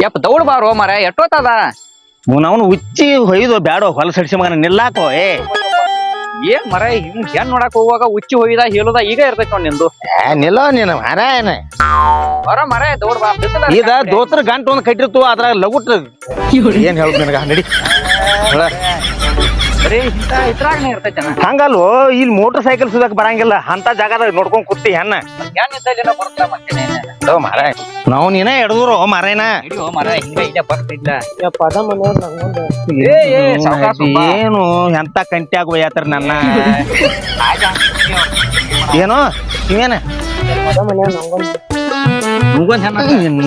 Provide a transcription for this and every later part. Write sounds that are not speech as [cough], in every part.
ಯಪ್ಪ ದೌಡ್ ಬಾರೋ ಮರ ಎಷ್ಟೊತ್ತದ? ಅವನು ಉಚ್ಚಿ ಹೊಯ್ದು ಬ್ಯಾಡೋ ಹೊಲ ಸಡಿಸಿ ಮಗನ ನಿಲ್ಲಾಕೋ ಏ. ಏನ್ ಮರ ಹಿಂಗ್ ಹೆಣ್ ನೋಡಕ್ ಹೋಗುವಾಗ ಉಚ್ಚಿ ಹೊಯ್ದ ಹೇಳುದ ಈಗ ಇರ್ತೈತಿ ನೋಡ್ ನಿಂದು. ಏ, ನಿಲ್ಲೋ ನೀನು ಮಾರಾಯನ ಬರ ಮರ ದೌಡ್ ಬಾ ಬಿಸಿಲ ಇದ ದೋತ್ರ ಗಂಟು ಒಂದ್ ಕಟ್ಟಿರ್ತು ಅದ್ರಾಗ ಲಗುಟ್ ಏನ್ ಹೇಳುದು ನಿನಗ ನಡಿ. ಹಂಗಲ್ವೋ ಇಲ್ಲಿ ಮೋಟರ್ ಸೈಕಲ್ ಸುದಕ್ ಬರಂಗಿಲ್ಲ. ಅಂತ ಜಾಗದಾಗ ನೋಡ್ಕೊಂಡ್ ಕೂತಿ ಹೆಣ್ಣ. ಮಾರಾಯ. ನಾವು ನೀನ ಮರ ಏ, ಸಾವ್ಕಾಸ್ ಏನು ಎಂತ ಕಂಟ್ಯಾಗ ಒಯ್ಯಾತಾರ ನನ್ನ? ಏನು ಇವೇನ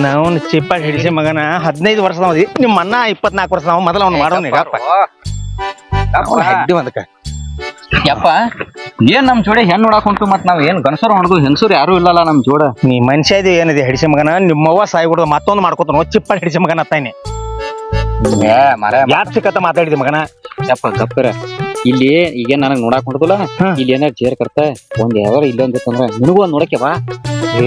ನಾವು ಚಿಪ್ಪಾಗಿ ಹಿಡಿಸಿ ಮಗನ ಹದಿನೈದು ವರ್ಷ ನಿಮ್ಮ ಅಣ್ಣ ಇಪ್ಪತ್ನಾಲ್ಕು ವರ್ಷ ಮೊದಲ ಅವ್ನು ಮಾಡೋನ್ ಈಗ ಹೆಡ್ಡಿ ಒಂದಕ್ಕ. ಯಪ್ಪ ಏನ್ ನಮ್ ಜೋಡಿ ಹೆಣ್ ನೋಡಕ್ ಹೊಂಟು ಮತ್ ನಾವ್ ಏನ್ ಗಣಸರ್ ಹೊಣದು ಹೆಂಗಸರು ಯಾರು ಇಲ್ಲಲ್ಲ ನಮ್ ಜೋಡ? ನೀ ಮನುಷ್ಯ ಇದು ಏನಿದೆ ಹಿಡಿಸಿ ಮಗನ? ನಿಮ್ಮವ್ವ ಸಾಯಿ ಬಿಡೋದು ಮತ್ತೊಂದು ಮಾಡ್ಕೊತಾನ ಚಿಪ್ಪ ಹಿಡಿಸಿ ಮಗನ ಅತ್ತಾನೆ ಏ ಮರ ಸಿಕ್ಕತ್ತ ಮಾತಾಡಿದಿ ಮಗನ? ಯಪ್ಪ ಗಪ್ಪರ. ಇಲ್ಲಿ ಈಗೇನ್ ನನಗ್ ನೋಡಾಕ್ ಹೊಂಟದಲ್ಲ. ಇಲ್ಲಿ ಏನಾರ ಚೇರ್ ಕರ್ತ ಒಂದ್ ಯಾವ ಇಲ್ಲೊಂದ್ ಅಂದ್ರ ನಿನಗೂ ಒಂದ್ ನೋಡಕ್ಕೆ ಬಾ. ಏ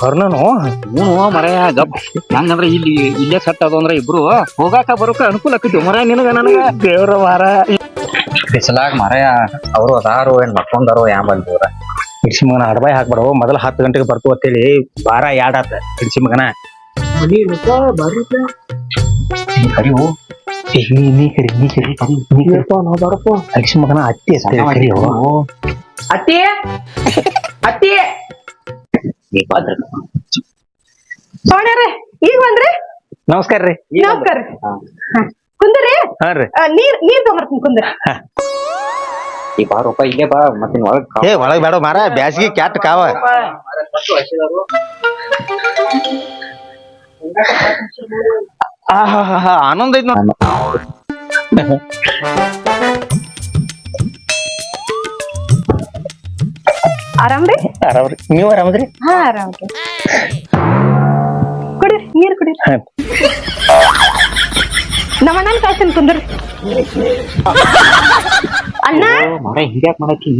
ಕರ್ಣನು? ಹ್ಞೂ ಮರ ಗಪ್. ಹೆಂಗಂದ್ರ ಇಲ್ಲಿ ಇಲ್ಲೇ ಸೆಟ್ ಅದ ಅಂದ್ರ ಇಬ್ರು. ಹೋಗಾಕ ಬರೋಕ ಅನುಕೂಲ ಆಕೈತಿ ಮರ ನಿನಗ ನನಗ. ದೇವ್ರ ವಾರ ಬಿಸಲಾಗ ಮರಯ ಅವರು ಅದಾರೋ ಏನ್ ಮಕ್ಕೊಂಡಾರೋ ಯಾ ಬಂದವ್ರ ಹಿಡ್ಸಿಮಗನ ಅಡಬಾಯ್ ಹಾಕ್ಬೇಡ ಮೊದಲ ಹತ್ತು ಗಂಟೆಗೆ ಬರ್ತು ಅಂತೇಳಿ ಬಾರ ಎರಡ್ ಹಿಡ್ಸಿಮಗನ ಅತ್ತಿ ಅತ್ತಿ ಕರಿವು ನೀ ಕರಿ ನೀ ಕರಿ ನೀ ಕರಿ. ಅತ್ತಿ? ಅತ್ತಿ? ಅತ್ತಿ ಅತ್ತಿ ಸೋಣ್ಯಾರೆ ಈಗ ಬಂದ್ರಿ ನಮಸ್ಕಾರ ರೀ ನಮಸ್ಕಾರ ಕುಂದ್ರಿ ಹಾ ರೀ ಆ, ನೀರ್ ನೀರ್ ತಗೊಂಡ್ರಿ ಕುಂದ್ರ ಈ ರೂಪಾಯಿ ಇಲ್ಲೇ ಬಾ ಮತ್ತೆ ಒಳಗ್ ಏ ಒಳಗ್ ಬೇಡ ಮಾರ ಬ್ಯಾಸಿಗೆ ಕ್ಯಾಟ್ ಕಾವ ಆಹಾಹಾಹಾ, ಆನಂದ ಐತ್ ನೋಡ್ ಆರಾಮ್ರಿ ಆರಾಮ್ರಿ ನೀವು ಆರಾಮದ್ರಿ ಹಾ ಆರಾಮ್ರಿ ಕುಡೀರಿ ನೀರ್ ಕುಡೀರಿ. ಹಾ. ನಮ್ಮ ಅಣ್ಣನ ಕಾಸಿನ ಕುಂದ್ರಿ. ಅಣ್ಣ? ಮರ ಹಿಂಗ್ಯಾಕ್ ಮಾಡಕ್ಕೆ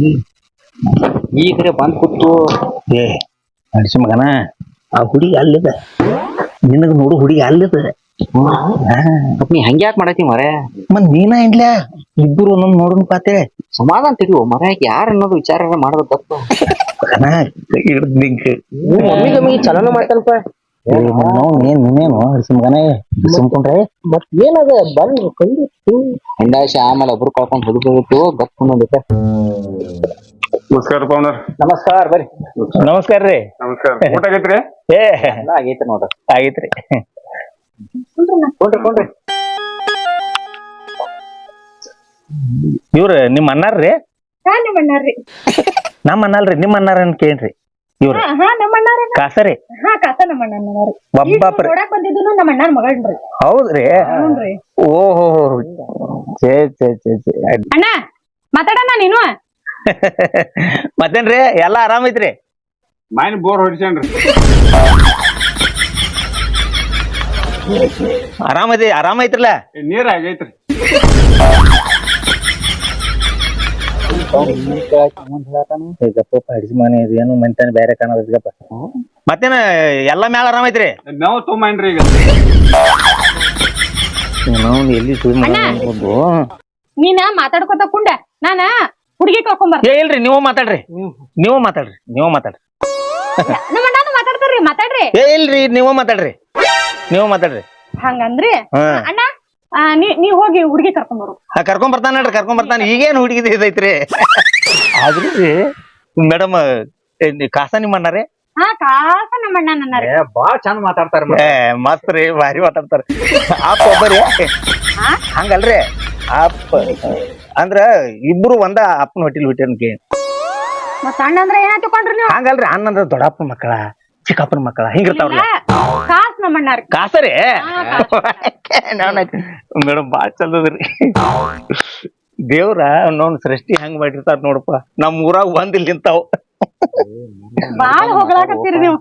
ಈ ಕಡೆ ಬಂದ್ ಕೂತು. ಏ ನಡಿಸಿ ಮಗನ. ಆ ಹುಡುಗಿ ಅಲ್ಲಿದೆ. ನಿನಗ ನೋಡು ಹುಡುಗಿ ಅಲ್ಲಿದ. ನೀ ಹಂಗ್ಯಾಕ್ ಮಾಡತಿ ಮರ? ಮತ್ ನೀನ ಇಲ್ಲ ಇಬ್ಬರು ಒಂದೊಂದ್ ನೋಡೋಣ ಪಾತೆ. ಸಮಾಧಾನ ತೆಗಿವ ಮರ ಯಾರ ಅನ್ನೋದು ವಿಚಾರ ಮಾಡ್ಬೇಕು ತಪ್ಪು. ಮಮ್ಮಿ ಚಲನ ಮಾಡ್ತಾನಪ್ಪ. ಏನ್ ನೀನೇನು ಹಡಿಸಿ ಮಗನೇ ಸುಮ್ಕೊಂಡ್ರೆ? ಮತ್ ಏನದ? ಬಂದ್ ಆಮೇಲೆ ಒಬ್ರು ಕಳ್ಕೊಂಡ್ ನಮಸ್ಕಾರ ಬರ್ರಿ. ನಮಸ್ಕಾರ. ರೀ ನಮಸ್ಕಾರ. ಊಟ ಆಗೈತ್ರಿ? ಏ ಆಗೈತ್ರಿ ಆಗೈತೆ ನೋಡ್ರಿ. ಆಗೈತ್ರಿ. ಕೊಂಡ್ರಿ ಕೊಂಡ್ರಿ. ಇವ್ರ ನಿಮ್ ಅಣ್ಣಾರ್ರಿ? ಹಾ ನಮ್ಮ ಅಣ್ಣಾರ್ರಿ. ನಮ್ಮ ಅಣ್ಣಲ್ರಿ ನಿಮ್ ಅಣ್ಣಾರ ಅಂತ ಕೇಳ್ರಿ? ಇವ್ರ. ಹಾ ಹಾ ನಮ್ಮ ಅಣ್ಣಾರ ಕಾಸರಿ? ಹಾ ಕಾಸ ನಮ್ಮ ಅಣ್ಣನವ್ರಿ ಒಬ್ಬಪ್ರಿ ನೋಡಕ್ ಬಂದಿದ್ದು ನಮ್ಮ ಅಣ್ಣನ ಮಗಳ್ರಿ ಹೌದ್ರಿ? ಹ್ಞೂನ್ರಿ. ಓಹೋ ಅಣ್ಣ ಮಾತಾಡಣ ನೀನು? ಮತ್ತೇನ್ರಿ ಎಲ್ಲಾ ಆರಾಮೈತ್ರಿ ಮೈನ್ ಬೋರ್ ಹೊಡಿಸ್ಯಾನ್ರಿ. ಆರಾಮೈತಿ ಆರಾಮ ಐತ್ರಲ್ಲ ನೀರ್ ಆಗೈತ್ರಿ ಗಪ್ಪ ಹಡಿಸಿ ಮನೆ ಏನು ಮಂತಾನೆ ಬೇರೆ ಮತ್ತೇನ ಎಲ್ಲ ಮ್ಯಾಲ ನಾವು ಈಗ ನಾವು ಎಲ್ಲಿ ಸುಳ್ಳು ಮಾಡ್ಬೋದು ನೀನ ಮಾತಾಡ್ಕೊತ ಕುಂಡ. ನಾನ ಹುಡುಗಿ ಏ ಇಲ್ರಿ ನೀವು ಮಾತಾಡ್ರಿ. ನೀವು ಮಾತಾಡ್ರಿ ನೀವು ಮಾತಾಡ್ರಿ. ನಮ್ಮ ಅಣ್ಣನ ಮಾತಾಡ್ತಾರ್ರಿ ಮಾತಾಡ್ರಿ. ಏ ಇಲ್ರಿ ನೀವು ಮಾತಾಡ್ರಿ. ನೀವು ಮಾತಾಡ್ರಿ. ಹಂಗಂದ್ರಿ ಹಾ. ಅಣ್ಣ ಆ, ನೀ ನೀವ್ ಹೋಗಿ ಹುಡುಗಿ ಕರ್ಕೊಂಡ್ ಬರು. ಆ, ಕರ್ಕೊಂಡ್ ಬರ್ತಾನ ನೋಡ್ರಿ ಕರ್ಕೊಂಡ್ ಬರ್ತಾನ. ಈಗೇನ್ ಹುಡುಗಿ ಇದೈತ್ರಿ? ಆದ್ರೂ ರೀ ಮೇಡಮ್ ಕಾಸ ನಿಮ್ಮ ಅಣ್ಣಾರೇ? ಹಾ ಕಾಸ ನಮ್ಮ ಅಣ್ಣ ನನ್ನ ಬಾಳ ಚಂದ ಮಾತಾಡ್ತಾರ ಏ ಮಸ್ತ್ ರೀ ಭಾರಿ ಮಾತಾಡ್ತಾರ. ಆಪ್ ಒಬ್ಬರಿ ಹಂಗಲ್ರಿ ಆಪ್ ಅಂದ್ರ ಇಬ್ರು ಒಂದ ಅಪ್ಪನ ಹೊಟ್ಟಿಲ್ ಹುಟ್ಟಿನ್ಕಿ ಮತ್ತ ಅಣ್ಣ ಅಂದ್ರೆ ಏನ ತಕೊಂಡ್ರಿ ನೀವು? ಹಂಗಲ್ರಿ ಅಣ್ಣಂದ್ರ ದೊಡ್ಡಪ್ಪನ ಮಕ್ಕಳ ಚಿಕ್ಕಪ್ಪನ ಮಕ್ಕಳ ಹಿಂಗಿರ್ತಾವ್ರಲ್ಲ ಕಾಸ್ ನಮ್ಮ ಅಣ್ಣಾರಿ ಕಾಸರಿ. ಮೇಡಮ್ ಬಾಳ್ ಚಂದದ್ರಿ ದೇವ್ರ ಅನ್ನೋನ್ ಸೃಷ್ಟಿ ಹೆಂಗ್ ಮಾಡಿರ್ತಾರ ನೋಡಪ್ಪ. ನಮ್ ಊರಾಗ ಒಂದ್ ಇಲ್ಲಿ ನಿಂತಾವ್. ಬಾಳ ಹೊಗಳಾಕತ್ತೀರಿ ನೀವು.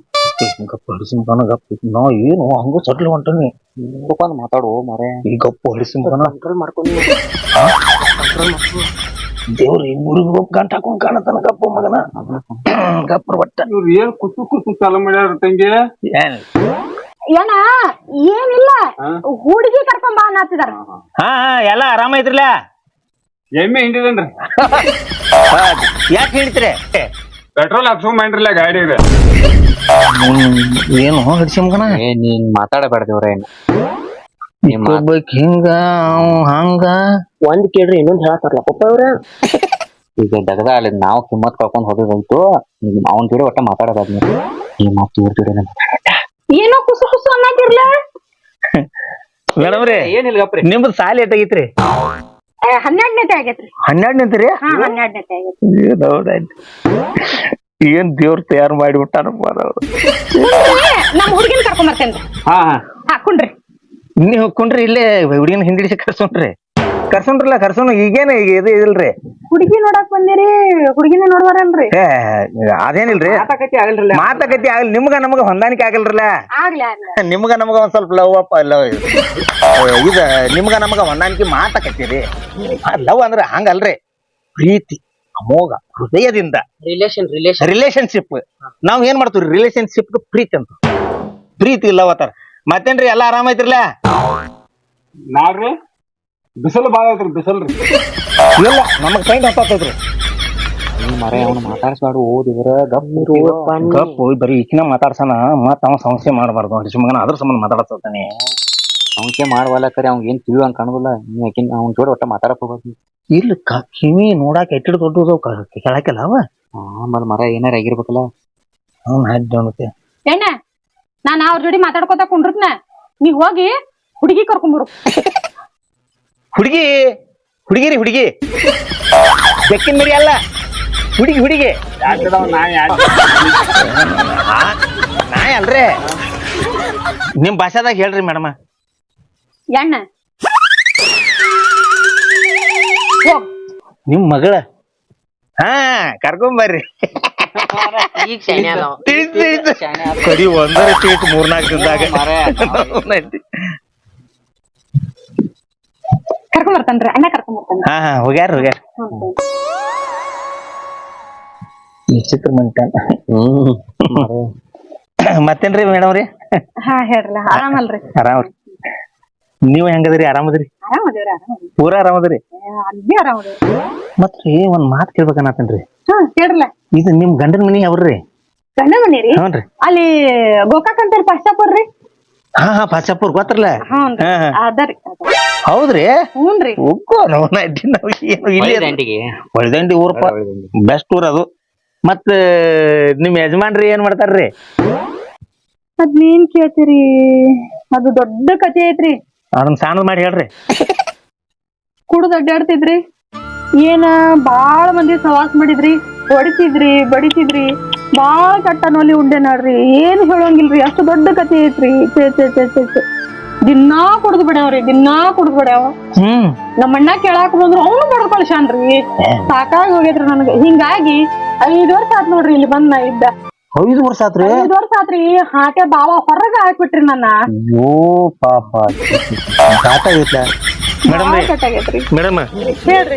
ಗಪ್ಪ ಹಡಿಸಿ ಗಪ್ಪ. ನಾವ್ ಏನು ಹಂಗ ಸಟ್ಲ್ ಹೊಂಟನಿ. ಹುಡ್ಕೊಂಡ್ ಮಾತಾಡು ಮರೆ. ಈ ಗಪ್ಪ ಹಡಿಸಿ ಮಗನ ಕಂಟ್ರೋಲ್ ಮಾಡ್ಕೊಂಡು ದೇವ್ರ ಈ ಊರಿಗೆ ಹೋಗಿ ಗಂಟ ಹಾಕೊಂಡ್ ಕಾಣತಾನ ಗಪ್ಪ ಮಗನ. ಗಪ್ಪರ್ ಒಟ್ಟ ಇವ್ರು ಏನ್ ಕುತ್ತು ಕುಸು ಚಾಲು ಮಾಡ್ಯಾರ ತಂಗಿ? ಏನ್? ಏನ ಏನಿಲ್ಲ? ಹುಡುಗಿ ಕರ್ಕೊಂಡ್ ಬಾ ಅನ್ನತ್ತಿದಾರ. ಹಾ ಹಾ. ಎಲ್ಲ ಆರಾಮ ಐತ್ರಲ್ಲ ಎಮ್ಮೆ ಹಿಂಡಿದೇನ್ರಿ? ಯಾಕೆ ಹೇಳ್ತೀರಿ ಪೆಟ್ರೋಲ್ ಹಾಕ್ಸ್ಕೊಂಡ್ ಮಾಡ್ರಿಲ್ಲ ಗಾಡಿ ಏನು ಹಿಡ್ಸಿ ಮಗನ? ಏ ನೀನ್ ಮಾತಾಡಬೇಡ್ದೇವ್ರ ಏನ್ ಒಬ್ಬಾಕಿ ಹಿಂಗ ಅವ್ ಹಂಗ. ಒಂದ್ ಕೇಳ್ರಿ ಇನ್ನೊಂದ್ ಹೇಳತ್ತಾರಲ್ಲ ಪಪ್ಪ ಅವ್ರ? ಈಗ ದಗದ ಅಲ್ಲಿ ನಾವು ಕಿಮ್ಮತ್ ಕಳ್ಕೊಂಡ್ ಹೋದ್ರೆ ಅವನ್ ಜೋಡಿ ಒಟ್ಟ ಮಾತಾಡೋದ್ ನೀವು ಈ ಮಾತು ಇವ್ರ ಜೋಡಿ ಏನೋ ಮೇಡಮ್ ರೀ ಏನಿಲ್ಲ ಗಪ್ರಿ. ನಿಮ್ದು ಸಾಲಿ ಎಟ್ಟಾಗಿತ್ರಿ ಹನ್ನೆರಡನೇತೆ ಆಗೈತ್ರಿ. ರೀ ಹಾ ಹನ್ನೆರಡನೇತೆ ಆಗೈತ್ರಿ. ಏನ್ ದೇವ್ರ ತಯಾರು ನಮ್ ಹುಡುಗಿನ ಕರ್ಕೊಂಡ್ ಬರ್ತೇನ್ರಿ. ಹಾ ಹಾ. ಹಾಕೊಂಡ್ರಿ ನೀವು ಕುಂಡ್ರಿ ಇಲ್ಲೇ ಹುಡುಗಿನ ಹಿಂದಿಡಿಸಿ ಕರ್ಸೋಣ್ರಿ ಕರ್ಸೋಣ್ರಲ್ಲ ಕರ್ಸೋಣ ಈಗೇನು ಈಗ ಇದು ಇಲ್ರಿ. ಹುಡುಗಿ ನೋಡಕ್ ಬಂದಿರಿ ಹುಡುಗಿನ ನೋಡ್ಬಾರಲ್ರಿ ಏ ಅದೇನಿಲ್ರಿ? ಮಾತಾಕತಿ ಆಗಲ್ರಲ್ಲ. ಮಾತುಕತೆ ಆಗಲಿ ನಿಮ್ಗ ನಮ್ಗ ಹೊಂದಾಣಿಕೆ ಆಗಲ್ರಲ್ಲ? ಆಗ್ಲಿ ಆಗ್ಲಿ. ನಿಮ್ಗ ನಮಗ ಒಂದ್ ಸ್ವಲ್ಪ ಲವ್ ಅಪ್ಪ ಲವ್ ಇದ. ನಿಮ್ಗ ನಮ್ಗ ಹೊಂದಾಣಿಕೆ ಮಾತಕತ್ತೀರಿ ಲವ್ ಅಂದ್ರ ಹಂಗಲ್ರಿ. ಪ್ರೀತಿ ಅಮೋಘ ಹೃದಯದಿಂದ. ರಿಲೇಷನ್ ರಿಲೇಷನ್ ರಿಲೇಶನ್ಶಿಪ್ ನಾವ್ ಏನ್ ಮಾಡ್ತೀವಿ ರಿಲೇಶನ್ಶಿಪ್ ಪ್ರೀತಿ ಅಂತ. ಪ್ರೀತಿ ಲವ್ ಅತ್ತಾರ ಮತ್ತೇನ್ರಿ ಎಲ್ಲಾ ಆರಾಮ ಐತ್ರಲ್ಲ? ನಾವ್ರಿ? ಬಿಸಿಲು ಬಾಳ ಐತ್ರಿ ಬಿಸಲ್ರಿ. ಇಲ್ಲ ನಮಗ್ ಪೈಂಟ್ ಹತ್ತೈತ್ರಿ ಮರೆ ಅವನು ಮಾತಾಡ್ಸ್ಬಾರ್ದು ಓದಿದ್ರ ಗಪ್ ಗಪ್ ಬರೀ ಈಕಿನ ಮಾತಾಡ್ಸಣ ಮತ್ತ ಅವ ಸಮಸ್ಯೆ ಮಾಡಬಾರ್ದು ಮಗನ ಅದ್ರ ಸಂಬಂಧ ಮಾತಾಡ್ತಾನೆ ಅವನ್ಕೆ ಮಾಡವಲ್ಲ ಕರೆ ಅವ್ನ್ ಏನ್ ತಿಳಿಯೋ ಹಂಗ್ ಕಾಣುದಿಲ್ಲ ನೀ ಆಕಿನ್ ಅವ್ನ ಜೋಡಿ ಒಟ್ಟ ಮಾತಾಡಕ್ ಹೋಗ್ಬೇಕು ಇಲ್ಲ ಕ- ಕಿವಿ ನೋಡಾಕ ಎಟ್ಟಿಡ್ ದೊಡ್ಡದು ಕೇಳಾಕಿಲ್ಲ ಅವ? ಆಮೇಲೆ ಮರ ಏನಾರ ಆಗಿರ್ಬೇಕಲ್ಲ. ಅವ್ನ ಅನ್ನತ್ತೆ ಏನ? ನಾನ್ ಅವ್ರ ಜೋಡಿ ಮಾತಾಡ್ಕೊತ ಕುಂಡ್ರತ್ನ ನೀ ಹೋಗಿ ಹುಡುಗಿ ಕರ್ಕೊಂಬರು ಹುಡುಗಿ ಹುಡುಗಿರಿ ಹುಡುಗಿ. ಬೆಕ್ಕಿನ ಮರಿ ಅಲ್ಲ. ಹುಡುಗಿ ಹುಡುಗಿ. ನಾ ಯಾಕೆ ಆ, ನಾಯಿ ಅಲ್ರಿ. ನಿಮ್ ಭಾಷಾದಾಗ ಹೇಳ್ರಿ ಮೇಡಮ್ಮ ಎಣ್ಣ. ನಿಮ್ ಮಗಳ. ಹಾ ಕರ್ಕೊಂಬರ್ರಿ. ಈಗ ಶೈನಿ ಅದಾವ. ತಿಳಿಸ್ ತಿಳಿಸ್. ಕಡಿ ಒಂದರ ಸೀಟ್ ಮೂರ್ನಾಲ್ಕು ದಿನದಾಗ. ಕರ್ಕೊಂಡ್ ಬರ್ತಾನ್ರಿ ಅಣ್ಣ ಕರ್ಕೊಂಡ್ ಬರ್ತಾನ ಹಾ ಹಾ ಹೋಗ್ಯಾರ ಹೋಗ್ಯಾರ. ವಿಚಿತ್ರ ಮಂಟನ್ ಮತ್ತೇನ್ರಿ ಮೇಡಮ್ ರೀ? ಹಾ ಹೇಳ್ರಲ್ಲ ಆರಾಮಲ್ರಿ. ಆರಾಮ್ರಿ ನೀವ್ ಹೆಂಗದ್ರಿ ಆರಾಮದ್ರಿ? ಆರಾಮದೇವ್ರಿ ಆರಾಮದೇವ್ರಿ. ಪೂರಾ ಆರಾಮದ್ರಿ? ಅಲ್ಲಿ ಆರಾಮದೇವ್ರಿ. ಮತ್ರಿ ಒಂದ್ ಮಾತ್ ಕೇಳ್ಬೇಕನ್ನತ್ತೇನ್ರಿ ಹಾ ಹೇಳ್ರಲ್ಲ ಇದು ನಿಮ್ ಗಂಡನ ಮನಿ ಅವ್ರಿ ಗಂಡ ಮನಿ ರೀ? ಅಲ್ಲಿ ಗೋಕಾಕ್ ಅಂತಾರ ಪಶ್ಚಾಪುರ್ರಿ ಹಾ ಹಾ ಪಾಚಾಪುರ್ ಗೊತ್ತಲ್ಲ ಹಾ, ಹಾ. ಅದರಿ ಹೌದ್ರಿ? ಹ್ಞೂನ್ರಿ ಉಕ್ಕೋ ನಾವು ಅಡ್ಡಿ ನಾವು ಏನು ಇಲ್ಲಿ ದಂಡಿಗೆ. ಒಳದಂಡಿ ಊರಪ್ಪ ಬೆಸ್ಟ್ ಊರ್ ಅದು. ಮತ್ತ ನಿಮ್ ಯಜಮಾನ್ರಿ ಏನ್ ಮಾಡ್ತಾರ್ರಿ? ಅದ್ನೇನ್ ಕೇಳ್ತೀರಿ. ಅದು ದೊಡ್ಡ ಕಥೆ ಐತ್ರಿ. ಅದನ್ನ ಸಣ್ಣದ್ ಮಾಡಿ ಹೇಳ್ರಿ. ಕುಡ್ದು ಅಡ್ಡಾಡ್ತಿದ್ರಿ. ಏನ ಬಾಳ ಮಂದಿ ಸವಾಸ ಮಾಡಿದ್ರಿ. ಹೊಡಿತಿದ್ರಿ ಬಡಿತಿದ್ರಿ. ಬಾಳ ಕಟ್ಟ ನೋಲಿ ಉಂಡೆ ನೋಡ್ರಿ. ಏನ್ ಹೇಳೋಂಗಿಲ್ರಿ ಅಷ್ಟು ದೊಡ್ಡ ಕಥೆ ಐತ್ರಿ. ಚೇ ಚೇ ಚೇ ಚೇ ಚೇ ದಿನಾ ಕುಡ್ದು ಬಿಡ್ಯಾವ್ರಿ ದಿನಾ ಕುಡ್ದು ಬಿಡ್ಯಾವ ಹ್ಮ್. ನಮ್ಮ ಅಣ್ಣ ಕೇಳಾಕ ಬಂದ್ರು ಅವನು ಬಡದ್ ಕಳ್ಸ್ಯಾನ್ರಿ ಸಾಕಾಗಿ ಹೋಗೈತ್ರಿ ನನಗ. ಹಿಂಗಾಗಿ ಐದ್ ವರ್ಷ ಆತ್ ನೋಡ್ರಿ ಇಲ್ಲಿ ಬಂದ್ ನಾ ಇದ್ದ. ಐದು ವರ್ಷ ಆತ್ರಿ? ಐದ್ ವರ್ಷ ಆತ್ರಿ. ಹಾಕೆ ಬಾವ ಹೊರಗ ಹಾಕ್ಬಿಟ್ರಿ ನನ್ನ. ಓ ಪಾಪ. ಸಾಕಾಗಿತ್ತ ಮೇಡಮ್ ರೀ. ಮೇಡಮ್ ಹೇಳ್ರಿ.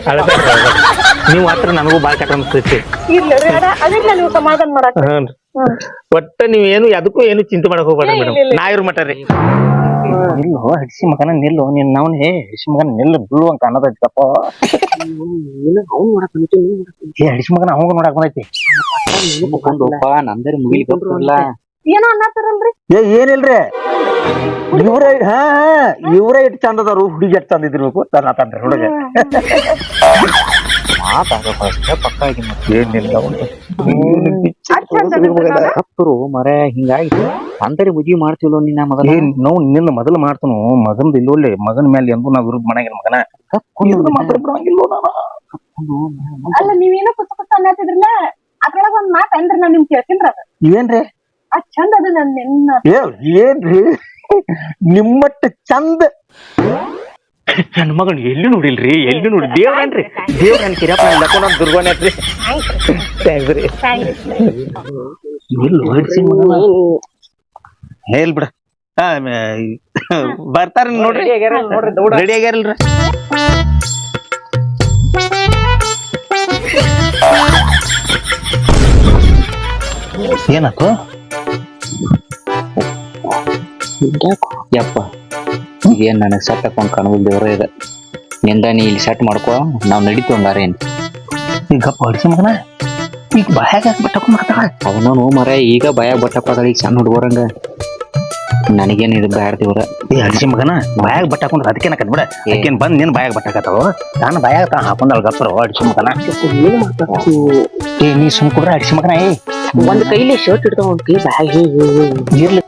ನೀವು ಹತ್ರ ನನಗೂ ಬಾಳ್ ಕಟ್ಟ ಅನ್ಸ್ತೈತಿ. ಇಲ್ಲ ರೀ ಅದ ಅದಿಲ್ಲ ನೀವು ಸಮಾಧಾನ ಮಾಡಕ್ ಹ್ಞೂ ಒಟ್ಟ ಅದಕ್ಕೂ ಏನು ಚಿಂತೆ ಮಾಡಕ್ ಹೋಗ್ಬೇಡ ಮೇಡಮ್. ನಾ ಇವ್ರ ಮಟ್ಟ ರೀ. ನಿಲ್ಲು ಹಡ್ಸಿ ಮಗನ ನಿಲ್ಲು. ನೀನ್ ನಾವ್ ಹೇ ಹಡ್ಸಿ ಮಗನ ನಿಲ್ಲು ಅನ್ನೋದೈತಪ್ಪ ಅವ್ನು ಬಂದಿತ್ತು, ನೀನ್ ಮಾಡಕ್ ಏ ಹಡ್ಸಿ ಮಗನ ಅವಂಗ ನೋಡಕ್ ಬಂದೈತಿ. ನಂದರಿ ಮುಗಿಲಿಲ್ಲ ಏನೋ ಅನ್ನತ್ತಾರಲ್ರಿ? ಏ ಏನಿಲ್ರಿ? ಇವ್ರ ಹಾ ಹಾ, ಇವ್ರ ಇಟ್ ಚಂದ ಅದಾರು ಹುಡುಗಿ ಎಷ್ಟ್ ಚಂದ ಇದಿರ್ಬೇಕು ತನ್ನತನ್ರಿ ಹುಡುಗ. ಮಾತಾಡೋ ಪಕ್ಕ ಆಗಿ ಏನಿಲ್ಲ ಕಪ್ಪರು ಮರ ಹಿಂಗಾಗಿ ಅಂತರಿ ಮುಜಿ ಮಾಡ್ತಿಲ್ಲ ನಿನ್ನ ಮೊದಲ? ನಾವು ನಿನ್ನ ಮೊದಲು ಮಾಡ್ತನು. ಮಗನ್ ಇಲ್ಲೊಳ್ಳೆ ಮಗನ ಮೇಲೆ ಎಂದು ನಾವ್ ವಿರುದ್ಧ ಮಾಡಂಗಿಲ್ಲ ಮಗನ. ಮಾತ್ರ ಬಿಡಂಗಿಲ್ಲ ನಾನು. ಅಲ್ಲ ನೀವೇನೋ ಕುತ್ತ ಕುತ್ತ ಅನ್ನತ್ತಿದ್ರಲ್ಲ ಅದ್ರೊಳಗ ಒಂದ್ ಮಾತ್ ಅಂದ್ರೆ ನಾ ನಿಮ್ ಕೇಳ್ತೀನಿ ಅದ. ಏನ್ರಿ? ಅದ್ ಚಂದ ಅದ ನನ್ ನಿನ್ನ. ಏನ್ರಿ ನಿಮ್ಮಟ್ಟ ಚಂದ. ನನ್ನ ಮಗನ್ ಎಲ್ಲಿ ನೋಡಿಲ್ರಿ ಎಲ್ಲಿ ನೋಡಿ ದೇವ್ರನ್ರಿ ದೇವ್ರನ್ ಕಿರಪ್ಪ ಲಕೋನ ದುರ್ಗೋಣ್ರಿ ಥ್ಯಾಂಕ್ಸ್ ರೀ. ಎಲ್ಲಿ ಹೊಡ್ಸಿ ಮಗನ? ಹೇಳ್ ಬಿಡ. ಹಾ ಬರ್ತಾರ ನೋಡ್ರಿ? ರೆಡಿ ಆಗ್ಯಾರಲ್ರಿ? ಏನಾತು? ಯಪ್ಪ ಇದೇನ್ ನನಗೆ ಸೆಟ್ ಹಾಕೊಂಡ್ ಕಾಣುದಿಲ್ಲ ದೇವ್ರ ಇದೆ. ನಿಂದ ನೀ ಇಲ್ಲಿ ಸೆಟ್ ಮಾಡ್ಕೋ ನಾವು ನಡೀತು ಹಂಗಾರ ಏನ್ ಈಗ ಹೊಡಿಸಿ ಮಗನ? ಈಗ ಬಾಯಾಗ ಬಿಟ್ಟಕೊಂಡ್ಬರ್ತಾಳ ಅವನು ಮರ ಈಗ ಬಾಯಾಗ ಬಟ್ಟ ಹಾಕೋದಾಳ ಈಗ ಸಣ್ಣ ಹುಡುಗರಂಗ ನನಗೇನು ಇದು ಬ್ಯಾಡ ದೇವ್ರ. ಈ ಹಡಿಸಿ ಮಗನ ಬಾಯಾಗ ಬಟ್ಟ ಹಾಕೊಂಡ್ರೆ ಅದಕ್ಕೆ ನಾ ಬಿಡ. ಏ. ಬಂದು ನಿನ್ ಬಾಯಾಗ ಬಟ್ಟ ಹಾಕತ್ತವ? ನಾನು ಬಾಯಾಗ ತಾ ಹಾಕೊಂಡಾಳ ಗಪ್ರ ಹಡಿಸಿ ಮಗನ. ಏನ್ ಏ ನೀ ಸುಮ್ ಕುಡ್ರ ಹಡಿಸಿ ಮಗನ ಏ. ಒಂದು ಕೈಲಿ ಶರ್ಟ್ ಇಡ್ತಾವ ಒಂದ್ ಕೈ ಬ್ಯಾಗ್ ಇರ್ಲಿ.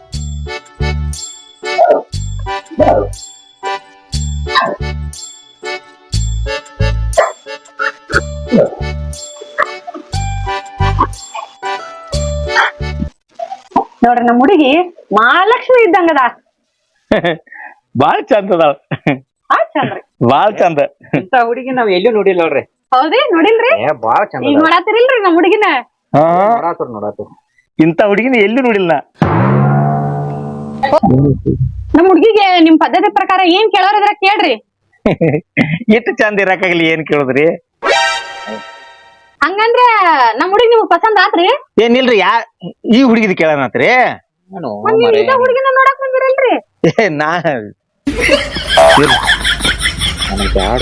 ನೋಡ್ರಿ ನಮ್ಮ ಹುಡುಗಿ ಮಹಾಲಕ್ಷ್ಮಿ ಇದ್ದಂಗದ? [laughs] ಬಾಳ್ ಚಂದ ಅದಾಳ. ಆ ಚಂದ್ರಿ ಬಾಳ್ ಚಂದ. ಇಂತ ಹುಡುಗಿ ನಾವ್ ಎಲ್ಲೂ ನೋಡಿಲ್ಲ ನೋಡ್ರಿ ಹೌದಿ ನೋಡಿಲ್ರಿ? ಏ ಬಾಳ ಚಂದ ಈಗ ನೋಡಾತಿರಿಲ್ರಿ ನಮ್ಮ ಹುಡುಗಿನ? ಹಾ. ನೋಡಾತುರ್ ನೋಡಾತುರ್ ಇಂತ ಹುಡುಗಿನ ಎಲ್ಲಿ ನೋಡಿಲ್ಲ ನಮ್ಮ ಹುಡ್ಗಿಗೆ ನಿಮ್ ಪದ್ಧತಿ ಪ್ರಕಾರ ಏನ್ ಕೇಳೋರಿದ್ರ ಕೇಳ್ರಿ. ಎಷ್ಟು ಚಂದ ಇರಕಾಗಲಿ ಏನ್ ಕೇಳುದ್ರಿ? ಹಂಗಂದ್ರೆ ನಮ್ ಹುಡುಗಿ ನಿಮ್ಗ್ ಪಸಂದ್ ಆತ್ರಿ? ಏನಿಲ್ರಿ ಯಾ ಈ ಹುಡುಗಿದ್ ಕೇಳನಾತ್ರಿ ನಾನು ಮತ್ತ್ ನೀವ್ ಹುಡುಗಿನ ನೋಡಕ್ ಬಂದಿರಲ್ರಿ. ಏ ನಾ ಬ್ಯಾಡ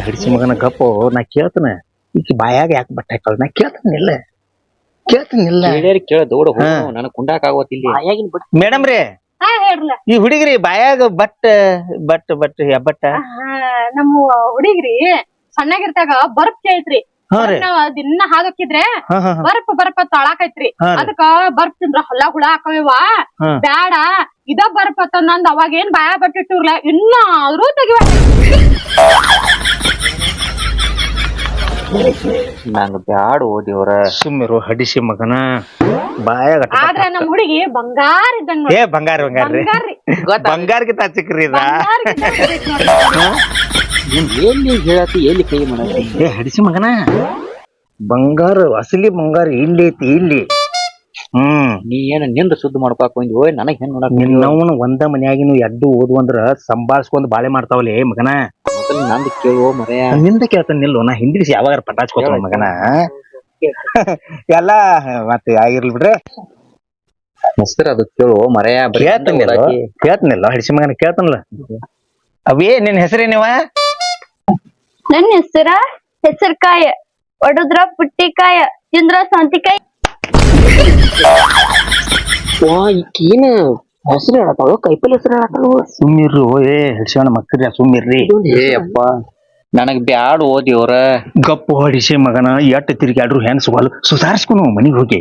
ಹಡಿಸಿ ಮಗನ ಗಪ್ಪು ನಾ ಕೇಳ್ತಾನ. ಈಗ ಬಾಯಾಗ ಯಾಕೆ ಬಟ್ಟೆ ಹಾಕಲ್ ನಾ ಕೇಳ್ತಾನಿಲ್ಲ ಕೇಳ್ತಾನಿಲ್ಲ ಇಲ್ಲ ಕೇಳ ದೌಡ ಹೋಗು ಹಾ. ನನಗ್ ಕುಂಡಾಕ್ ಆಗೋತಿಲ್ಲ ಮೇಡಮ್ ರೀ ಹಾ ಹೇಳ್ರಲ್ಲ. ಈ ಹುಡುಗಿರಿ ಬಾಯಾಗ ಬಟ್ ಬಟ್ ಬಟ್ ಬಟ್ಟ? ನಮ್ಮ ಹುಡುಗ್ರಿ ಸಣ್ಣಾಗಿರ್ತಾಗ ಬರ್ಪ್ ಕೇಳ್ತ್ರಿ. ಹಾ ರೀ. ನಾವ್ ದಿನ ಹಾದಕ್ಕಿದ್ರೆ ಹಾ ಹಾ ಹಾ. ಬರ್ಪ್ ಬರ್ಪ ತಳಾಕೈತ್ರಿ ಹಾ ರೀ. ಅದಕ್ಕ ಬರ್ಪ್ ತಿಂದ್ರ ಹೊಲ ಹುಳ ಹಾಕವಿವ ಹಾ. ಬ್ಯಾಡ. ಇದ ಬರ್ಪ್ ತಂದ್ ಅವಾಗ ಏನ್ ಬಾಯ ಬಟ್ಟಿಟ್ಟಿರ್ಲ. ಇನ್ನ ಆದ್ರೂ ತೆಗಿವ ನಂಗ್ ಬ್ಯಾಡ ಓದಿವ್ರ. ದೇವ್ರ ಸುಮ್ಮಿರು ಹಡಿಸಿ ಮಗನ. ಬಾಯ ಅಟ್ಟ ಆದ್ರ ನಮ್ ಹುಡುಗಿ ಬಂಗಾರ ಇದ್ದಂಗ ಏ ಬಂಗಾರ ಬಂಗಾರ ಬಂಗಾರ್ರಿ ಬಂಗಾರಕ್ಕಿಂತ ಇದ. ನೀನ್ ಎಲ್ಲಿ ಹೇಳತಿ ಎಲ್ಲಿ ಕೈ ಮಾಡತಿ ಏ ಹಡಿಸಿ ಮಗನ. ಬಂಗಾರ ಅಸಲಿ ಬಂಗಾರ ಇಲ್ಲಿ ಐತಿ ಇಲ್ಲಿ. ಹ್ಮ್. ನೀ ಏನ ನಿಂದ ಸುದ್ದ ಮಾಡ್ಕೊಕ್ ಬಂದಿ ಓಯ್ ನನಗ್ ಹೆಂಗ್ ನೋಡಕ್ ನಿನ್ನವನು ಒಂದ ಮನ್ಯಾಗಿನ ಎಡ್ಡು ಓದು ಅಂದ್ರ ಸಂಭಾಳ್ಸ್ಕೊಂಡ್ ಬಾಳೆ ಮಾಡ್ತಾವಲ್ಲ ಏ ಮಗನ. ಮೊದಲು ನಂದು ಕೇಳುವ ಮರೆಯ. ನಿಂದ ಕೇಳ್ತಾನ ನಿಲ್ಲು ನಾ ಹಿಂದಿರಿಸಿ ಯಾವಾಗ ಪಟಾಚ್ಕೋತಾನ ಮಗನ. [laughs] ಎಲ್ಲ ಮತ್ತೆ ಆಗಿರ್ಲಿ ಬಿಡ್ರಿ. ಹೆಸರು ಅದು ಕೇಳುವ ಮರೆಯ ಕೇಳ್ತಾನಿಲ್ಲ ಕೇಳ್ತಾನಿಲ್ಲ ಹಡಿಸಿ ಮಗನ ಕೇಳ್ತಾನಲ್ಲ. ಅವೇ ನಿನ್ ಹೆಸರೇನಿವ ನನ್ನ ಹೆಸರ ಹೆಸರ್ಕಾಯ ಒಡದ್ರ ಪುಟ್ಟಿಕಾಯ ತಿಂದ್ರ ಸೌಂತಿಕಾಯಿ. ವಾ ಈಕೇನ ಹೆಸರು ಹೇಳತ್ತಾವ ಕೈಪಲ್ಲಿ ಹೆಸರು ಹೇಳತ್ತಾವ ಸುಮ್ಮಿರ್ರು ಏ ಹಡಿಸಿವನ ಮಕ್ಕಳ ಸುಮ್ಮಿರ್ರಿ ಏ ಅಪ್ಪ ನನಗ್ ಬ್ಯಾಡ್ ಓ ದೇವ್ರ ಗಪ್ಪು ಹೊಡಿಸಿ ಮಗನ ಎಟ್ಟು ತಿರುಗಾಡ್ರು ಹೆಣ್ ಸುಗಲ್ ಸುಧಾರಿಸ್ಕೊನು ಮನಿಗ್ ಹೋಗಿ.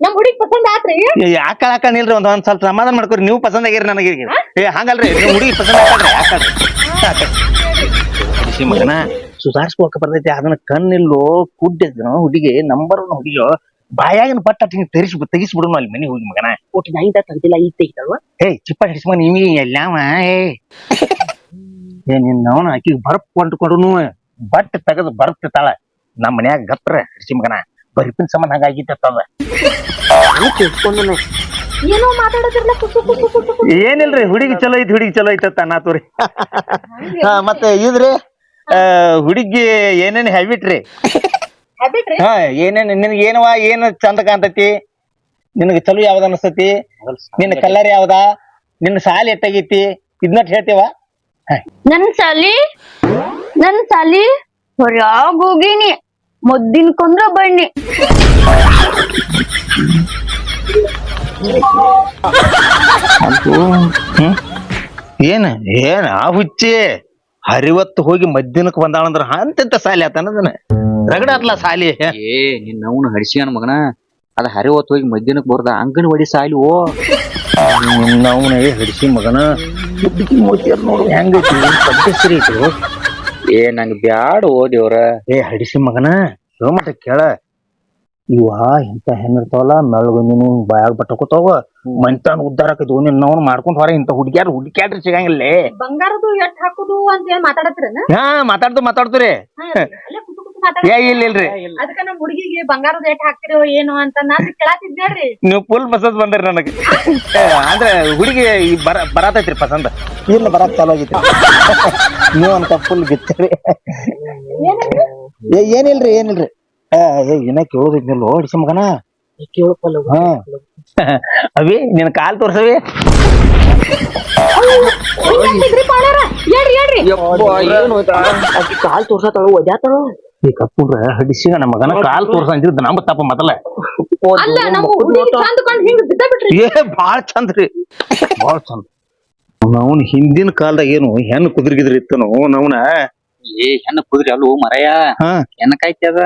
ನಮ್ ಹುಡುಗಿ ಪಸಂದ್ ಆತ್ರಿ? ಯಾಕ ಯಾಕ ನಿಲ್ರಿ ಒಂದ್ ಒಂದ್ ಸ್ವಲ್ಪ ಸಮಾಧಾನ ಮಾಡ್ಕೊರಿ ನೀವು ಪಸಂದ್ ಆಗಿರಿ ನನಗೆ. ಏ ಹಂಗಲ್ರಿ ನೀವು ಹುಡುಗಿ ಪಸಂದ್ ಹಾಕಲ್ರಿ ಯಾಕಲ್ರಿ ಹಡಿಸಿ ಮಗನ ಸುಧಾರಿಸ್ಕೋಕ ಬರ್ತೈತಿ ಅದನ್ನ ಕಣ್ಣಿಲ್ಲೋ ಕುಡ್ಡಿದ್ನು ಹುಡುಗಿ ನಂಬರ್ ಒನ್ ಹುಡುಗಿಯೋ ಬಾಯಾಗಿನ ಪಟ್ಟ ಹಿಂಗ್ ತೆಗಿಸಿ ತೆಗಿಸ್ಬಿಡುನು ಅಲ್ಲಿ ಮನೆ ಹೋಗಿ ಮಗನ. ಒಟ್ಟು ನಾಯಿಂದ ತೆಗ್ದಿಲ್ಲ ಈಗ ತೆಗಿತಾವ? ಹೇ ಚಿಪ್ಪ ಹಿಡಿಸಿ ಮಗ ನಿಮಗೆ ಎಲ್ಲಾವ ಏ [laughs] ಏ ನಿನ್ನ ಅವನ ಆಕಿಗೆ ಬರ್ಪ್ ಕೊಂಡ್ಕೊಡುನು ಬಟ್ ತೆಗೆದು ಬರ್ತಿರ್ತಾಳ. ನಮ್ಮ ಮನ್ಯಾಗ ಗಪ್ರ ಹಿಡಿಸಿ ಮಗನ. ಬರಿಪಿನ ಸಂಬಂಧ ಹಂಗಾಗಿತ್ತದ ಕೇಳ್ಕೊಂಡ ಏನೋ ಮಾತಾಡೋದಿರ್ಲ ಕುಸು ಕುಸು ಕುಸು ಕುಸು. ಏನಿಲ್ರಿ ಹುಡುಗಿ ಚಲೋ ಐತಿ ಹುಡುಗಿ ಚಲೋ ಐತತ್ತ ನಾ ಹಾ ಮತ್ತೆ ಇದ್ರಿ? ಆ, ಹುಡುಗಿ ಏನೇನ್ ಹ್ಯಾಬಿಟ್ ರೀ? ಹಾ ಏನೇನ್ ನಿನಗೆ ಏನವ ಏನ್ ಚಂದ ಕಾಣ್ತತಿ? ನಿನಗೆ ಚಲೋ ಯಾವ್ದ ಅನಸ್ತತಿ ನಿನ್ನ ಕಲರ್ ಯಾವ್ದ? ನಿನ್ನ ಸಾಲಿ ಎಟ್ಟಾಗೈತಿ? ಇದನ್ನ ಹೇಳ್ತೇವ? ನನ್ ಸಾಲಿ? ನನ್ ಸಾಲಿ? ಹೊರ್ಯಾಗ ಹೋಗಿನಿ. ಮುದ್ದಿನ ಕೊಂದ್ರ ಬಣ್ಣಿ. ಹ್ಮ್? ಏನ ಏನ ಆ ಹುಚ್ಚಿ? ಹರಿವತ್ತು ಹೋಗಿ ಮದ್ದಿನಕ್ ಬಂದಾಳಂದ್ರ ಅಂತ ಸಾಲಿ ಆತ ಅನ್ನೋದನ್ನ ರಗಡ ಸಾಲಿ. ಏ ನಿನ್ನ ಅವನು ಹಡಿಸಿಯನ್ ಮಗನ. ಅದ ಹರಿ ಹೊತ್ತು ಹೋಗಿ ಮಧ್ಯಾಹ್ನಕ್ ಬರ್ದ. ಅಂಗನವಾಡಿ ಸಾಲಿ ಓ. ನಿನ್ನ ಅವನ ಹಿಡಿಸಿ ಮಗನ. ಹುಡುಗಿ ಮೋತಿಯರ್ ನೋಡು. ಹೆಂಗೈತಿ ಪದ್ಧತಿ ಐತಿ ಏ ನಂಗ್ ಬ್ಯಾಡ ಓ ದೇವ್ರ. ಏ ಹಡಿಸಿ ಮಗನ ಮತ್ತೆ ಕೇಳ. ಇವ ಇಂತ ಹೆಣ್ಣಿರ್ತಾವಲ್ಲ ಮೆಳಗ ನೀನು ಬಾಯಾಗ ಬಟ್ಟಕೋತಾವ ಮಂತಾನ ಉದ್ದಾರ ಆಕೈತಿ ಮಾಡ್ಕೊಂಡ್ ಹೊರ ಇಂತ ಹುಡುಗ್ಯಾರ ಹುಡುಕ್ಯಾಡ್ರಿ ಸಿಗಂಗಿಲ್ಲ. ಬಂಗಾರದು ಎಟ್ ಹಾಕುದು ಅಂತ ಏನ್ ಮಾತಾಡತ್ರೇನ ಹಾ ಮಾತಾಡ್ದು ಮಾತಾಡ್ತೀರಿ ಏ ಇಲ್ಲ ಇಲ್ರಿ ಅದಕ್ಕ ನಮ್ ಹುಡುಗಿಗೆ ಬಂಗಾರದ ಎಷ್ಟ್ ಹಾಕ್ತಿರೋ ಏನು ಅಂತ ನಾನು ಕೇಳಾತಿದ್ದೇಳ್ರಿ ನೀವು ಫುಲ್ ಪಸಂದ್ ಬಂದ್ರಿ ನನಗೆ ಅಂದ್ರೆ ಹುಡುಗಿ ಈ ಬರ ಬರತೈತ್ರಿ ಪಸಂದ ಇಲ್ಲ ಬರಕ್ ಚಾಲು ಆಗಿತ್ತು ನೀವು ಅಂತ ಫುಲ್ ಗಿತ್ತರಿ ಏ ಏನಿಲ್ರಿ ಏನಿಲ್ರಿ ಏ ಏ, ಇನ್ನ ಕೇಳೋದಿದ್ನಲ್ಲೋ ಹಿಡಿಸಿ ಮಗನ ಕೇಳಪ್ಪಲ್ಲ ಹಾ ಅವಿ ನಿನ್ ಕಾಲ್ ತೋರ್ಸವಿ ಕಾಲ್ ತೋರ್ಸತಾಳು ಒದ್ಯಾತಾಳು ಈ ಕಪ್ಪುಡ್ರ ಹಡಿಸಿ ನನ್ನ ಮಗನ ಕಾಲ್ ತೋರ್ಸ ಅಂದಿದ್ದು ನಮ್ಮ ತಪ್ಪ ಮೊದಲ ಅಲ್ಲ ನಮ್ಮ ಹುಡುಗಿ ಚಂದ ಕಂಡ್ ಹಿಂಗ್ ಬಿದ್ದ ಬಿಟ್ರಿ ಏ ಬಾಳ ಚಂದ ರೀ ಬಾಳ ಚಂದ ನಾವು ಹಿಂದಿನ ಕಾಲದಾಗ ಏನು ಹೆಣ್ಣು ಕುದುರ್ಗಿದ್ರ ಇತ್ತನು ನವನ ಏ ಹೆಣ್ಣ ಕುದ್ರಿ ಅಲ್ಲೂ ಮರಯ ಹಾ ಹೆಣ್ಣ ಕಾಯ್ತಿ ಅದ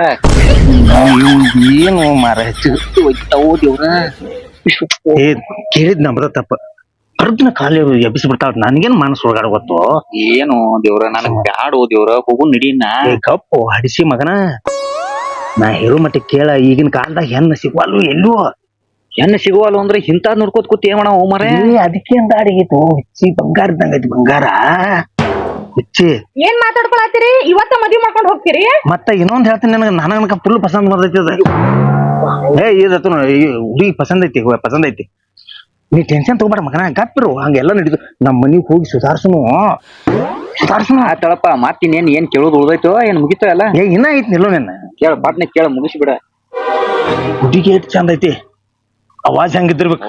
ಏನು ಮಾರ ಹೆಚ್ಚು ಒಯ್ತಾವು ದೇವ್ರ ಏ ಕೇಳಿದ್ ನಮ್ದ ತಪ್ಪ ಅರ್ಧನ ಖಾಲಿ ಎಬ್ಬಿಸಿ ಬಿಡ್ತಾವ ನನ್ಗೇನ್ ಮನಸ್ಸು ಒಳಗಾಡ ಗೊತ್ತು? ಏನು ದೇವ್ರ ನನಗ್ ಬ್ಯಾಡು ದೇವ್ರ ಹೋಗು ನಡೀನ. ಏ ಕಪ್ಪು ಹಡಿಸಿ ಮಗನ. ನಾ ಹೇಳು ಮಟ್ಟ ಕೇಳ ಈಗಿನ ಕಾಲದಾಗ ಹೆಣ್ಣು ಸಿಗುವಲ್ಲು ಎಲ್ಲೂ ಹೆಣ್ಣ ಸಿಗುವಲ್ಲ ಅಂದ್ರೆ ಇಂತ ನೋಡ್ಕೋತ ಕೂತ್ ಏನ್ ಮರ ಏ ಅದಕ್ಕೆ ಅಂತ ಅಡಿಗಿತ್ತು ಹುಚ್ಚಿ ಬಂಗಾರ ಇದ್ದಂಗೈತಿ ಬಂಗಾರ. ಹುಚ್ಚಿ. ಏನ್ ಮಾತಾಡ್ಕೊಳತ್ತೀರಿ? ಇವತ್ತ ಮದ್ವಿ ಮಾಡ್ಕೊಂಡ್ ಹೋಗ್ತೀರಿ? ಮತ್ತ ಇನ್ನೊಂದ್ ಹೇಳ್ತೀನಿ ನನಗ ನನಗ ಫುಲ್ ಪಸಂದ್ ಬರ್ತೈತಿ ಅದ. ಏ ಇದತ್ತು ಹುಡುಗಿ ಪಸಂದ್ ಐತಿ ಹೋ, ಪಸಂದ್ ಐತಿ. ನೀ ಟೆನ್ಷನ್ ತಗೋಬೇಡ ಮಗನ ಗಪ್ಪಿರು ಹಂಗೆಲ್ಲ ನಡೀತು. ನಮ್ಮ ಮನೆಗೆ ಹೋಗಿ ಸುಧಾರ್ಸುನು. ಸುಧಾರ್ಸುನು ಆತಳಪ್ಪ ಮತ್ತಿನ್ನೇನ್ ಏನ್ ಕೇಳೋದು ಉಳ್ದೈತೋ ಏನ್ ಮುಗಿತೋ ಎಲ್ಲ? ಏ ಇನ್ನ ಐತಿ ನಿಲ್ಲೋ ನಿನ್ನ. ಕೇಳ ಪಾಟ್ನೆ ಕೇಳ ಮುಗಿಸಿ ಬಿಡ ಹುಡುಗಿ ಎಷ್ಟು ಚಂದ ಐತಿ. ಅವಾಜ್ ಹಂಗಿದ್ದಿರ್ಬೇಕು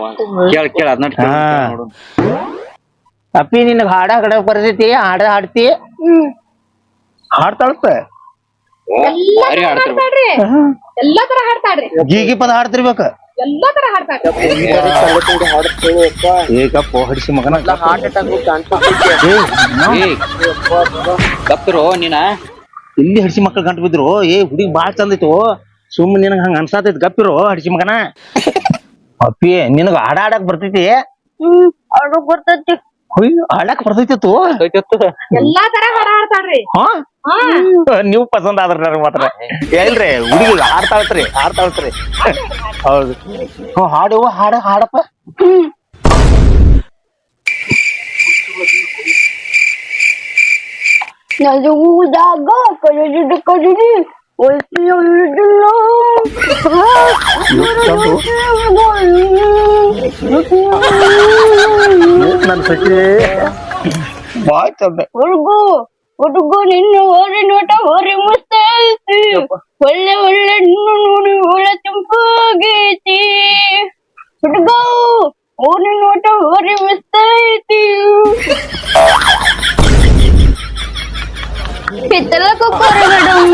ಕೇಳ ಕೇಳ ಅದ್ನ ಹಾ. ನೋಡು ಅಪ್ಪಿ ನಿನಗ್ ಹಾಡ ಹಾಡ ಬರ್ತೈತಿ ಹಾಡ ಹಾಡ್ತಿ? ಹಾಡ್ತಾಳಪ್ಪ. ಎಲ್ಲಾ ತರ ಹಾಡ್ತಾಡ್ರಿ ಗೀಗಿ ಪದ ಹಾಡ್ತಿರ್ಬೇಕ. ಎಲ್ಲಾ ತರ ಹಾಡ್ತಾಳ್ರಿ ಈಗ ಹೊಡಿಸಿ ಮಗನ. ಹಾರ್ಟ್ ಅಟ್ಯಾಕ್ ಗಪ್ಪಿರೋ ನೀನ? ಇಲ್ಲಿ ಹಡಿಸಿ ಮಕ್ಕಳು ಗಂಟು ಬಿದ್ರು. ಏ ಹುಡುಗಿ ಬಾಳ ಚಂದ ಇತ್ತು. ಸುಮ್ಮನೆ ನಿನಗ ಹಂಗ ಅನ್ಸಾತೈತಿ ಗಪ್ಪಿರು ಹಡಿಸಿ ಮಗನ. ಅಪ್ಪಿ ನಿನಗ ಹಾಡ ಹಾಡಕ್ ಬರ್ತೈತಿ? ಹ್ಮ್ ಬರ್ತೈತಿ. ಹುಯ್ ಹಾಡಕ್ ಬರ್ತೈತಿತ್ತು. ಎಲ್ಲಾ ತರ ಹಾಡ ಹಾಡ್ತಾಳ್ರಿ. ಹಾ? ನೀವು ಪಸಂದ್ ಆದ್ರ ನನಗ್ ಮಾತ್ರ. ಹೇಳ್ರಿ ಹುಡುಗಿ ಹಾಡ್ತಾಳ್ತ್ರಿ ಹಾಡ್ತಾಳ್ತ್ರಿ. ಹೌದು. ಹ್ಞೂ ಹಾಡು ಹಾಡ ಹಾಡಪ್ಪ. ನಗುವುದಾಗ ಕರಡಿದ ಕರಡಿ ಒಲ್ಪಿಯೊಳಗಿಲ್ಲ. ನನ್ ಸಖಿ ಬಾಳ ಚಂದ ಹುಡುಗು ಹುಡುಗು ನಿನ್ನ ಓರಿ ನೋಟ ಓರಿ ಮುಸ್ತೈತಿ ಒಳ್ಳೆ ಒಳ್ಳೆ ನಿನ್ನ ನೋಡಿ ಒಳ ಚಂಪಾಗೈತಿ ಹುಡುಗ ಓರಿ ನೋಟ ಓರಿ ಮುಸ್ತೈತಿ ಹಿತ್ತಲ ಕೊಕ್ಕರೆ ಮೇಡಮ್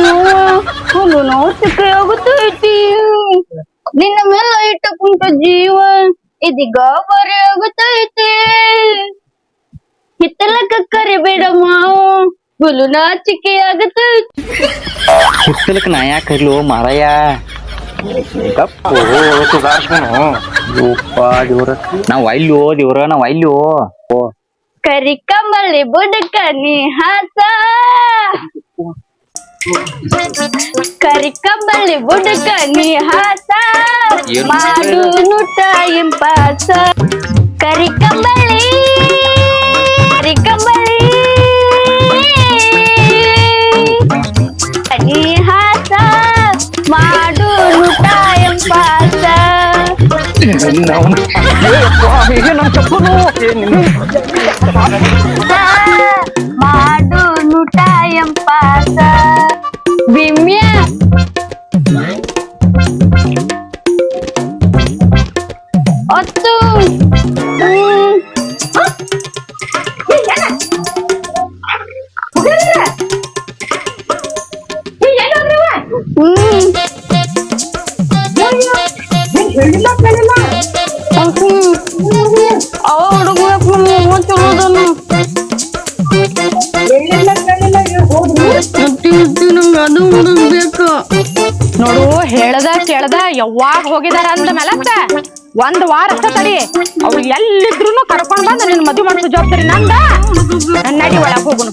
ಒಂದು ನೋಸಿಕೆ ಆಗುತ್ತೈತಿ ನಿನ್ನ ಮೇಲೆ ಇಟ್ಟ ಕುಂತ ಜೀವ ಇದೀಗ ಬರೆ ಆಗುತ್ತೈತಿ ಹಿತ್ತಲಕ್ಕ ಕರಿಬೇಡ ಮಾವು ಗುಲು ನಾಚಿಕೆ ಆಗುತ್ತೈತಿ ಹಿತ್ತಲಕ್ ನಾ ಯಾಕೆ ಕರಿಲೋ ಮಾರಯ್ಯ ಗಪ್ಪು ಸುಧಾರ್ಸ್ಕೊನು ಯಪ್ಪ ದೇವ್ರ ನಾವ್ ಅಲ್ಲೋ ದೇವ್ರ ನಾವ್ ಅಲ್ಲೋ ಕರಿ ಕಂಬಳಿ ಬುಡಕ ನಿಹಾಸ ಕರಿ ಕಂಬಳಿ ಬುಡಕ ನಿಹಾಸ? ಮಾಡು ನುಟ ಇಂಪಾಸ. ಕರಿ ಕಂಬಳಿ ಕರಿ ಕಂಬಳಿ. ನಿಹಾಸ ಮಾಡು ನುಟ ಇಂಪಾಸ ಮಾಡು ಯಾವಾಗ ಹೋಗಿದಾರ ಅಂದ ಮೇಲತ್ತ ಒಂದ್ ವಾರ ಅಷ್ಟ ತಡಿ. ಅವ್ರು ಎಲ್ಲಿದ್ರು ಕರ್ಕೊಂಡ್ ಬಂದ ನಿನ್ ಮದ್ವೆ ಮಾಡಿಸೋ ಜವಾಬ್ದಾರಿ ನಂದ. ನಡಿ ಒಳಗ್ ಹೋಗುನು